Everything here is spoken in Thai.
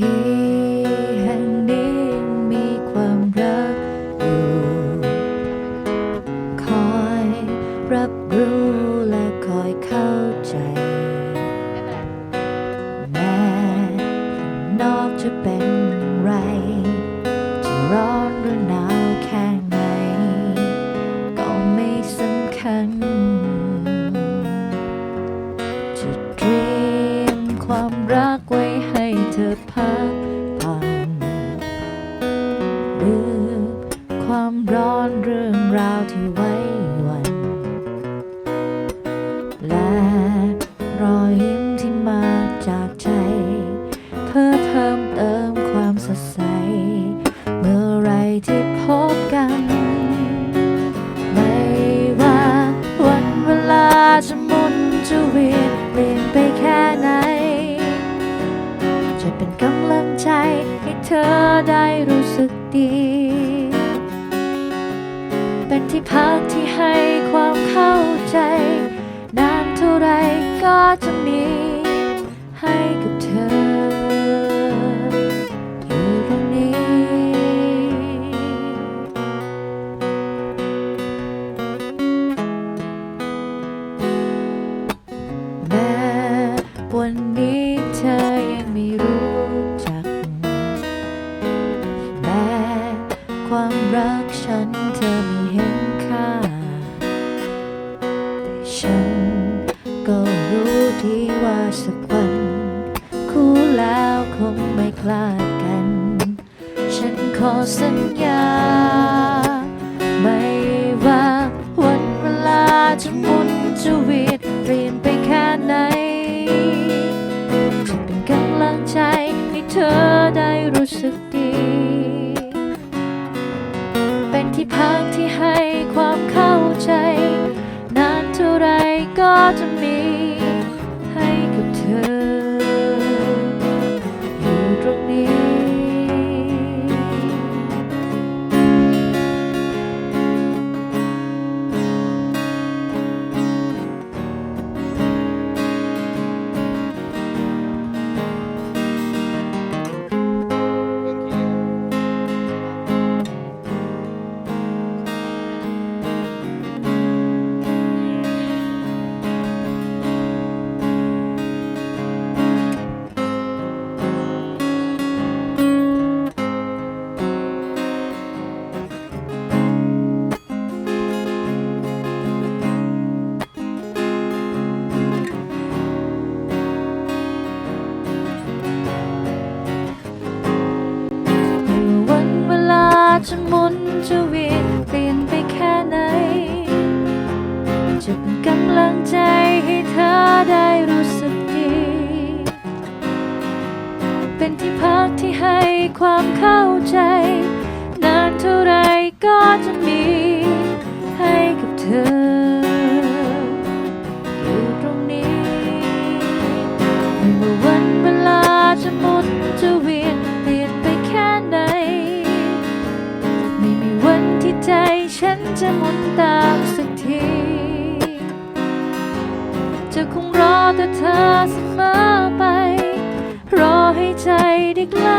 ที่แห่งนี้มีความรักอยู่ คอยรับรู้และคอยเข้าใจ แม้ข้นอกจะเป็นไร จะรอ เธอได้รู้สึกดี เป็นที่พักที่ให้ความเข้าใจ นานเท่าไรก็จะมีให้กับเธอ ฉัน ก็รู้ดีว่าสักวัน คู่แล้วคงไม่คลาดกัน ฉันขอสัญญา ไม่ว่าวันเวลาจะหมุนจะเวียนเปลี่ยนไปแค่ไหน จะเป็นกำลังใจให้เธอได้รู้สึกดี เป็นที่พักที่ให้ความเข้า ก็จ จะหมุนจะเวียนเปลี่ยนไปแค่ไหน จะเป็นกำลังใจให้เธอได้รู้สึกดี เป็นที่พักที่ให้ความค้าามสักที จะคงรอแต่เธอเสมอไป รอให้ใจได้ใกล้